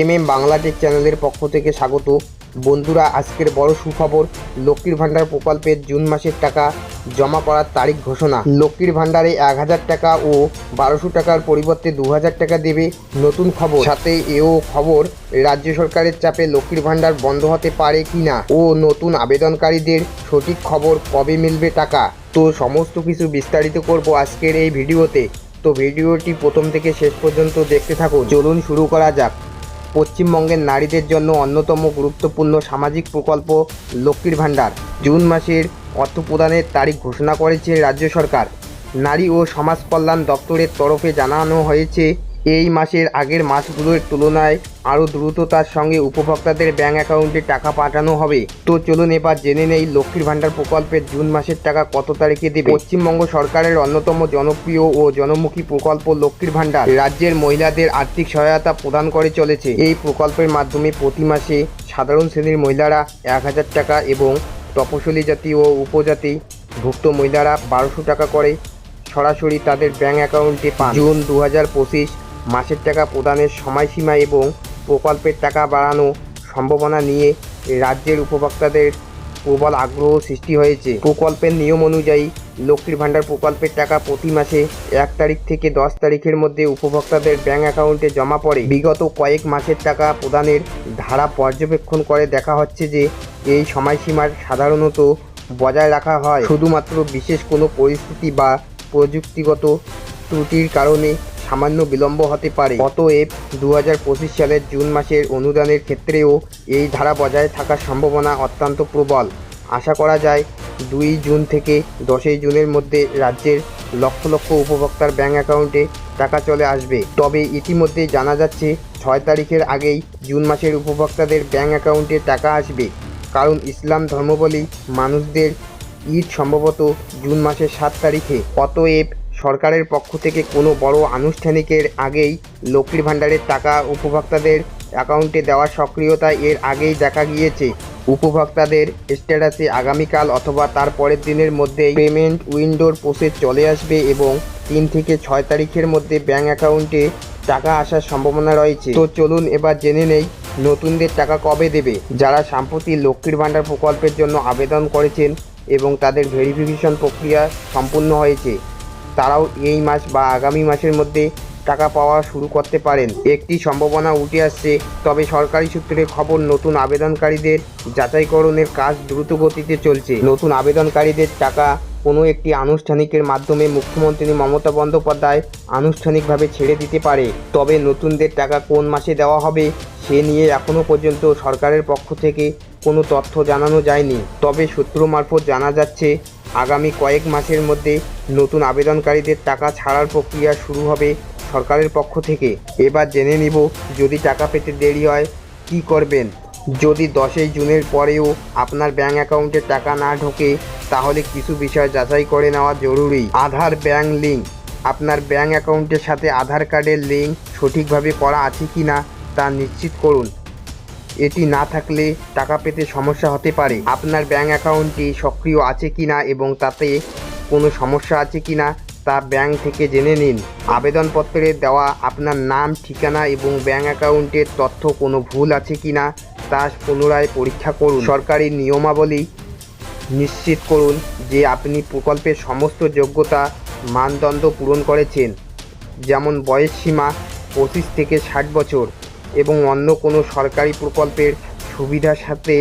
M M Bangla take চ্যানেলের পক্ষ থেকে স্বাগত। বন্ধুরা, আজকের বড় সুখবর, লক্ষ্মীর ভাণ্ডার প্রকল্পের জুন মাসের টাকা জমা করার তারিখ ঘোষণা। লক্ষ্মীর ভাণ্ডারে এক হাজার টাকা ও বারোশো টাকার পরিবর্তে দু হাজার টাকা দেবে নতুন খবর। সাথে এও খবর, রাজ্য সরকারের চাপে লক্ষ্মীর ভাণ্ডার বন্ধ হতে পারে কিনা ও নতুন আবেদনকারীদের সঠিক খবর কবে মিলবে টাকা। তো সমস্ত কিছু বিস্তারিত করব আজকের এই ভিডিওতে। তো ভিডিওটি প্রথম থেকে শেষ পর্যন্ত দেখতে থাকো চলুন শুরু করা যাক। পশ্চিমবঙ্গের নারীদের জন্য অন্যতম গুরুত্বপূর্ণ সামাজিক প্রকল্প লক্ষ্মীর ভাণ্ডার। জুন মাসের অর্থ প্রদানের তারিখ ঘোষণা করেছে রাজ্য সরকার। নারী ও সমাজ কল্যাণ দপ্তরের তরফে জানানো হয়েছে এই মাসের আগের মাসগুলোর তুলনায় আরও দ্রুততার সঙ্গে উপভোক্তাদের ব্যাঙ্ক অ্যাকাউন্টে টাকা পাঠানো হবে। তো চলুন এবার জেনে নেই লক্ষ্মীর ভাণ্ডার প্রকল্পের জুন মাসের টাকা কত তারিখে দেবে। পশ্চিমবঙ্গ সরকারের অন্যতম জনপ্রিয় ও জনমুখী প্রকল্প লক্ষ্মীর ভাণ্ডার। রাজ্যের মহিলাদের আর্থিক সহায়তা প্রদান করে চলেছে। এই প্রকল্পের মাধ্যমে প্রতি মাসে সাধারণ শ্রেণির মহিলারা এক হাজার টাকা এবং তপশিলি জাতি ও উপজাতি ভুক্ত মহিলারা বারোশো টাকা করে সরাসরি তাদের ব্যাঙ্ক অ্যাকাউন্টে পান। জুন দু হাজার পঁচিশ মাসের টাকা প্রদানের সময়সীমা এবং প্রকল্পের টাকা বাড়ানো সম্ভাবনা নিয়ে রাজ্যের উপভোক্তাদের প্রবল আগ্রহ সৃষ্টি হয়েছে। প্রকল্পের নিয়ম অনুযায়ী লক্ষ্মীর ভাণ্ডার প্রকল্পের টাকা প্রতি মাসে এক তারিখ থেকে দশ তারিখের মধ্যে উপভোক্তাদের ব্যাঙ্ক অ্যাকাউন্টে জমা পড়ে। বিগত কয়েক মাসের টাকা প্রদানের ধারা পর্যবেক্ষণ করে দেখা হচ্ছে যে এই সময়সীমার সাধারণত বজায় রাখা হয়। শুধুমাত্র বিশেষ কোনো পরিস্থিতি বা প্রযুক্তিগত ত্রুটির কারণে সামান্য বিলম্ব হতে পারে। অতএব দু হাজার পঁচিশ সালের জুন মাসের অনুদানের ক্ষেত্রেও এই ধারা বজায় থাকার সম্ভাবনা অত্যন্ত প্রবল। আশা করা যায় দুই জুন থেকে দশই জুনের মধ্যে রাজ্যের লক্ষ লক্ষ উপভোক্তার ব্যাঙ্ক অ্যাকাউন্টে টাকা চলে আসবে। তবে ইতিমধ্যে জানা যাচ্ছে, ছয় তারিখের আগেই জুন মাসের উপভোক্তাদের ব্যাঙ্ক অ্যাকাউন্টে টাকা আসবে। কারণ ইসলাম ধর্মাবলী মানুষদের ঈদ সম্ভবত জুন মাসের সাত তারিখে। অতএব সরকারের পক্ষ থেকে কোনো বড় আনুষ্ঠানিকের আগেই লক্ষ্মীর ভাণ্ডারের টাকা উপভোক্তাদের অ্যাকাউন্টে দেওয়ার সক্রিয়তা এর আগেই দেখা গিয়েছে। উপভোক্তাদের স্ট্যাটাসে আগামীকাল অথবা তার পরের দিনের মধ্যেই পেমেন্ট উইন্ডোর প্রসেস চলে আসবে এবং তিন থেকে ছয় তারিখের মধ্যে ব্যাঙ্ক অ্যাকাউন্টে টাকা আসার সম্ভাবনা রয়েছে। তো চলুন এবার জেনে নেই নতুনদের টাকা কবে দেবে। যারা সাম্প্রতি লক্ষ্মীর ভাণ্ডার প্রকল্পের জন্য আবেদন করেছেন এবং তাদের ভেরিফিকেশন প্রক্রিয়া সম্পূর্ণ হয়েছে। তারাও এই মাস বা আগামী মাসের মধ্যে টাকা পাওয়া শুরু করতে পারেন। একটি সম্ভাবনা উঠে আসছে, তবে সরকারি সূত্রে খবর, নতুন আবেদনকারীদের যাচাইকরণের কাজ দ্রুত গতিতে চলছে। নতুন আবেদনকারীদের টাকা কোনো একটি আনুষ্ঠানিকের মাধ্যমে মুখ্যমন্ত্রী মমতা বন্দ্যোপাধ্যায় আনুষ্ঠানিকভাবে ছেড়ে দিতে পারে। তবে নতুনদের টাকা কোন মাসে দেওয়া হবে, সে নিয়ে এখনও পর্যন্ত সরকারের পক্ষ থেকে কোনো তথ্য জানানো যায়নি। তবে সূত্র মারফত জানা যাচ্ছে আগামী কয়েক মাসের মধ্যে নতুন আবেদনকারীদের টাকা ছাড়ার প্রক্রিয়া শুরু হবে সরকারের পক্ষ থেকে। এবার জেনে নিব যদি টাকা পেতে দেরি হয়, কি করবেন? যদি দশই জুনের পরেও আপনার ব্যাঙ্ক অ্যাকাউন্টে টাকা না ঢোকে, তাহলে কিছু বিষয় যাচাই করে নেওয়া জরুরি। আধার ব্যাঙ্ক লিঙ্ক আপনার ব্যাঙ্ক অ্যাকাউন্টের সাথে আধার কার্ডের লিঙ্ক সঠিকভাবে করা আছে কি না তা নিশ্চিত করুন। এটি না থাকলে টাকা পেতে সমস্যা হতে পারে। আপনার ব্যাঙ্ক অ্যাকাউন্টটি সক্রিয় আছে কিনা এবং তাতে কোনো সমস্যা আছে কিনা তা ব্যাংক থেকে জেনে নিন। আবেদনপত্রে দেওয়া আপনার নাম, ঠিকানা এবং ব্যাঙ্ক অ্যাকাউন্টের তথ্য কোনো ভুল আছে কিনা তা পুনরায় পরীক্ষা করুন। সরকারি নিয়মাবলী নিশ্চিত করুন যে আপনি প্রকল্পের সমস্ত যোগ্যতা মানদণ্ড পূরণ করেছেন, যেমন বয়স সীমা পঁচিশ থেকে ষাট বছর। এবং অন্য কোনো সরকারি প্রকল্পের সুবিধার সাথে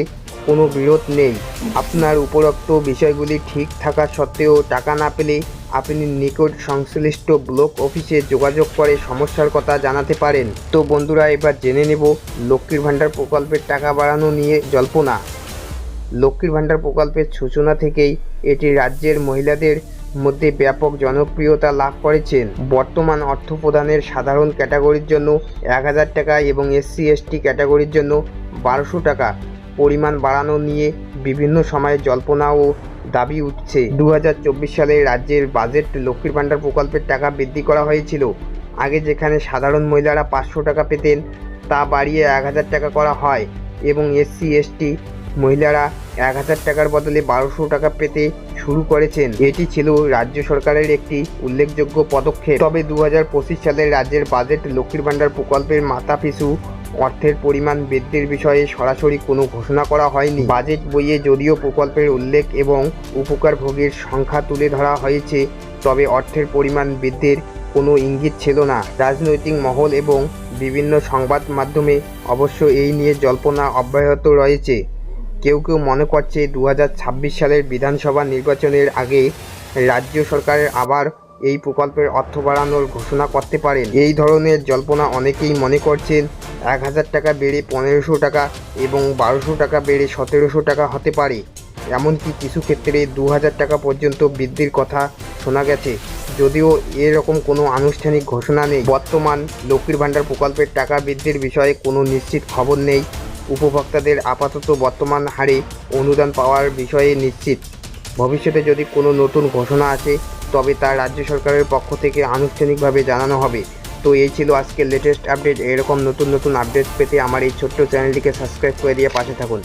কোনো বিরোধ নেই। আপনার উপরোক্ত বিষয়গুলি ঠিক থাকা সত্ত্বেও টাকা না পেলে আপনি নিকট সংশ্লিষ্ট ব্লক অফিসে যোগাযোগ করে সমস্যার কথা জানাতে পারেন। তো বন্ধুরা, এবার জেনে নেব লক্ষ্মীর ভাণ্ডার প্রকল্পের টাকা বাড়ানো নিয়ে জল্পনা। লক্ষ্মীর ভাণ্ডার প্রকল্পের সূচনা থেকেই এটি রাজ্যের মহিলাদের মধ্যে ব্যাপক জনপ্রিয়তা লাভ করেছেন। বর্তমান অর্থ প্রদানের সাধারণ ক্যাটাগরির জন্য এক হাজার টাকা এবং এসসি এসটি ক্যাটাগরির জন্য বারোশো টাকা পরিমাণ বাড়ানো নিয়ে বিভিন্ন সময়ে জল্পনা ও দাবি উঠছে। দু হাজার চব্বিশ সালে রাজ্যের বাজেট লক্ষ্মীর ভাণ্ডার প্রকল্পের টাকা বৃদ্ধি করা হয়েছিল। আগে যেখানে সাধারণ মহিলারা পাঁচশো টাকা পেতেন, তা বাড়িয়ে এক হাজার টাকা করা হয় এবং এসসি এসটি মহিলারা এক হাজার টাকার বদলে বারোশো টাকা পেতে শুরু করেছেন। এটি ছিল রাজ্য সরকারের একটি উল্লেখযোগ্য পদক্ষেপ। তবে দু হাজার পঁচিশ সালে রাজ্যের বাজেট লক্ষ্মীর ভাণ্ডার প্রকল্পের মাথা পিছু অর্থের পরিমাণ বৃদ্ধির বিষয়ে সরাসরি কোনো ঘোষণা করা হয়নি। বাজেট বইয়ে যদিও প্রকল্পের উল্লেখ এবং উপকারভোগীর সংখ্যা তুলে ধরা হয়েছে, তবে অর্থের পরিমাণ বৃদ্ধির কোনো ইঙ্গিত ছিল না। রাজনৈতিক মহল এবং বিভিন্ন সংবাদ মাধ্যমে অবশ্য এই নিয়ে জল্পনা অব্যাহত রয়েছে। কেউ কেউ মনে করছে দু হাজার ছাব্বিশ সালের বিধানসভা নির্বাচনের আগে রাজ্য সরকারের আবার এই প্রকল্পের অর্থ বাড়ানোর ঘোষণা করতে পারেন। এই ধরনের জল্পনা অনেকেই মনে করছেন এক হাজার টাকা বেড়ে পনেরোশো টাকা এবং বারোশো টাকা বেড়ে সতেরোশো টাকা হতে পারে। এমনকি কিছু ক্ষেত্রে দু হাজার টাকা পর্যন্ত বৃদ্ধির কথা শোনা গেছে। যদিও এরকম কোনো আনুষ্ঠানিক ঘোষণা নেই। বর্তমান লক্ষ্মীর ভাণ্ডার প্রকল্পের টাকা বৃদ্ধির বিষয়ে কোনো নিশ্চিত খবর নেই। উপভোক্তাদের আপাতত বর্তমান হারে অনুদান পাওয়ার বিষয়ে নিশ্চিত। ভবিষ্যতে যদি কোনো নতুন ঘোষণা আসে, তবে তা রাজ্য সরকারের পক্ষ থেকে আনুষ্ঠানিকভাবে জানানো হবে। তো এই ছিল আজকের লেটেস্ট আপডেট এরকম নতুন নতুন আপডেট পেতে আমার এই ছোট্ট চ্যানেলটিকে সাবস্ক্রাইব করে দিয়ে পাশে থাকুন।